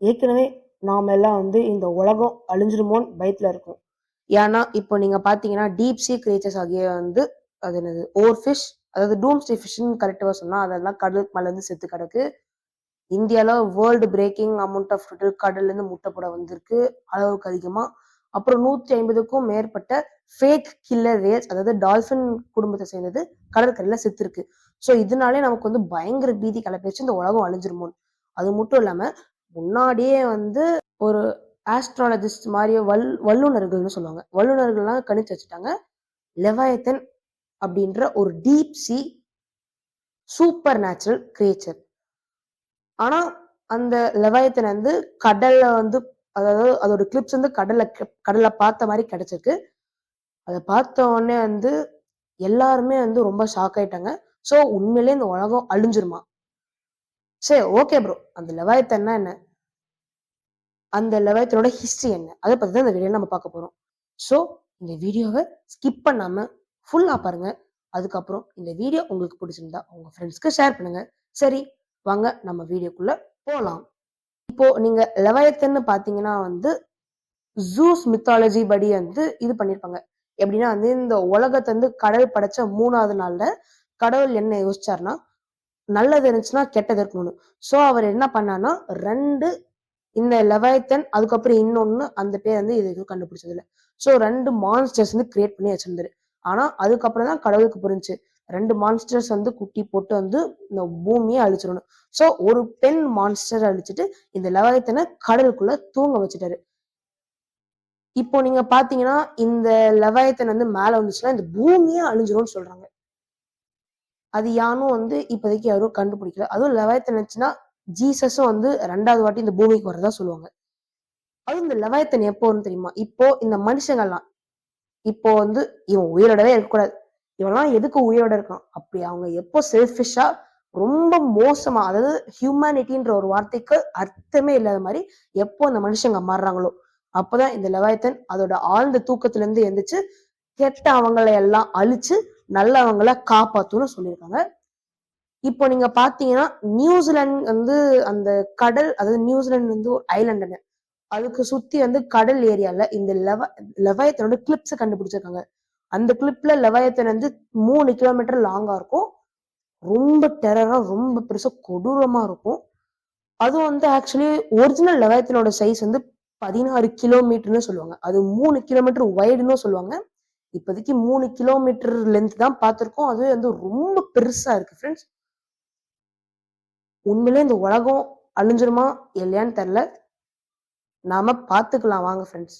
ஏற்கனவே நாம எல்லாம் வந்து இந்த உலகம் அழிஞ்சிருமோன்னு பயத்துல இருக்கும். ஏன்னா இப்போ நீங்க பாத்தீங்கன்னா டீப் சீ கிரியேச்சர்ஸ் ஆகிய வந்து அது என்னது ஓர் ஃபிஷ் அதாவது டூம் ஸ்டே ஃபிஷ்னு கரெக்டாக சொன்னா அதெல்லாம் கடலுக்கு மேல இருந்து செத்து கிடக்கு. இந்தியாவில் வேர்ல்டு பிரேக்கிங் அமௌண்ட் ஆஃப் கடல்ல இருந்து முட்டை போட வந்திருக்கு அளவுக்கு அதிகமா. அப்புறம் நூத்தி ஐம்பதுக்கும் மேற்பட்ட ஃபேக் கில்லர் ரேஸ் அதாவது டால்பின் குடும்பத்தை சேர்ந்தது கடற்கரையில செத்துருக்கு. ஸோ இதனாலே நமக்கு வந்து பயங்கர பீதி கிளப்பிடுச்சு இந்த உலகம் அழிஞ்சிருமோன்னு அது மட்டும் இல்லாம முன்னாடியே வந்து ஒரு ஆஸ்ட்ராலஜிஸ்ட் மாதிரி வல் வல்லுநர்கள்னு சொல்லுவாங்க. வல்லுநர்கள்லாம் கணிச்சு வச்சுட்டாங்க. லெவாயத்தன் அப்படின்ற ஒரு deep sea supernatural creature ஆனா அந்த லெவாயத்தன் வந்து கடல்ல வந்து அதாவது அதோட கிளிப்ஸ் வந்து கடல்ல கடல்ல பார்த்த மாதிரி கிடைச்சிருக்கு. அதை பார்த்த உடனே வந்து எல்லாருமே வந்து ரொம்ப ஷாக் ஆயிட்டாங்க. ஸோ உண்மையிலே இந்த உலகம் அழிஞ்சிருமா? சரி ஓகே ப்ரோ அந்த லெவாயத்தன்னா என்ன? அந்த லெவாயத்தனோட ஹிஸ்ட்ரி என்ன? அதை பத்தி தான் இந்த வீடியோ நம்ம பார்க்க போறோம். ஸோ இந்த வீடியோவை ஸ்கிப் பண்ணாம ஃபுல்லா பாருங்க. அதுக்கப்புறம் இந்த வீடியோ உங்களுக்கு பிடிச்சிருந்தா உங்க ஃப்ரெண்ட்ஸ்க்கு ஷேர் பண்ணுங்க. சரி வாங்க நம்ம வீடியோக்குள்ள போகலாம் இப்போ நீங்க லெவாயத்தன்னு பாத்தீங்கன்னா வந்து ஜூஸ் மித்தாலஜி படி வந்து இது பண்ணிருப்பாங்க. எப்படின்னா வந்து இந்த உலகத்தை வந்து கடல் படைச்ச மூணாவது நாள்ல கடவுள் என்ன யோசிச்சாருன்னா நல்லது இருந்துச்சுன்னா கெட்டது இருக்கணும்னு. ஸோ அவர் என்ன பண்ணார்னா ரெண்டு இந்த லெவாயத்தன் அதுக்கப்புறம் இன்னொன்னு அந்த பேர் வந்து இது எதுவும் கண்டுபிடிச்சது இல்லை ஸோ ரெண்டு மான்ஸ்டர்ஸ் வந்து கிரியேட் பண்ணி வச்சிருந்தாரு. ஆனா அதுக்கப்புறம் தான் கடவுளுக்கு புரிஞ்சு ரெண்டு மான்ஸ்டர்ஸ் வந்து குட்டி போட்டு வந்து இந்த பூமியை அழிச்சிடணும். ஸோ ஒரு பெண் மான்ஸ்டர் அழிச்சிட்டு இந்த லெவாயத்தனை கடலுக்குள்ள தூங்க வச்சுட்டாரு. இப்போ நீங்க பாத்தீங்கன்னா இந்த லெவாயத்தன் வந்து மேல வந்துச்சுன்னா இந்த பூமியே அழிஞ்சிரும்னு சொல்றாங்க. அது யானும் வந்து இப்போதைக்கு யாரும் கண்டுபிடிக்கல. அதுவும் லெவாயத்தன் இருந்துச்சுன்னா ஜீசஸும் வந்து ரெண்டாவது வாட்டி இந்த பூமிக்கு வரதா சொல்லுவாங்க. அதுவும் இந்த லவாயத்தன் எப்போன்னு தெரியுமா? இப்போ இந்த மனுஷங்கள்லாம் இப்போ வந்து இவன் உயிரோடவே இருக்கக்கூடாது. இவன்லாம் எதுக்கு உயிரோட இருக்கான்? அப்படி அவங்க எப்போ செல்ஃபிஷா ரொம்ப மோசமா அதாவது ஹியூமனிட்டின்ற ஒரு வார்த்தைக்கு அர்த்தமே இல்லாத மாதிரி எப்போ இந்த மனுஷங்க மாறுறாங்களோ அப்பதான் இந்த லெவாயத்தன் அதோட ஆழ்ந்த தூக்கத்துல இருந்து எந்திரிச்சு கெட்ட அவங்களை எல்லாம் அழிச்சு நல்லவங்களை காப்பாத்தும்னு சொல்லியிருக்காங்க. இப்போ நீங்க பாத்தீங்கன்னா நியூசிலாந்து வந்து அந்த கடல் அதாவது நியூசிலாந்து வந்து ஒரு ஐலண்டுன்னு அதுக்கு சுத்தி வந்து கடல் ஏரியால இந்த லெவ லெவாயத்தனோட கிளிப்ஸ் கண்டுபிடிச்சிருக்காங்க. அந்த கிளிப்ல லெவாயத்தன் வந்து மூணு கிலோமீட்டர் லாங்கா இருக்கும். ரொம்ப டெரரா ரொம்ப பெருசா கொடூரமா இருக்கும். அதுவும் வந்து ஆக்சுவலி ஒரிஜினல் லெவாயத்தனோட சைஸ் வந்து பதினாறு கிலோமீட்டர்னு சொல்லுவாங்க. அது மூணு கிலோமீட்டர் ஒய்டுன்னு சொல்லுவாங்க. இப்போதைக்கு மூணு கிலோமீட்டர் லென்த் தான் பார்த்துருக்கோம் அது வந்து ரொம்ப பெருசா இருக்கு ஃப்ரெண்ட்ஸ் உண்மையிலே இந்த உலகம் அழிஞ்சிருமா இல்லையான்னு தெரில நாம பார்த்துக்கலாம். வாங்க ஃப்ரெண்ட்ஸ்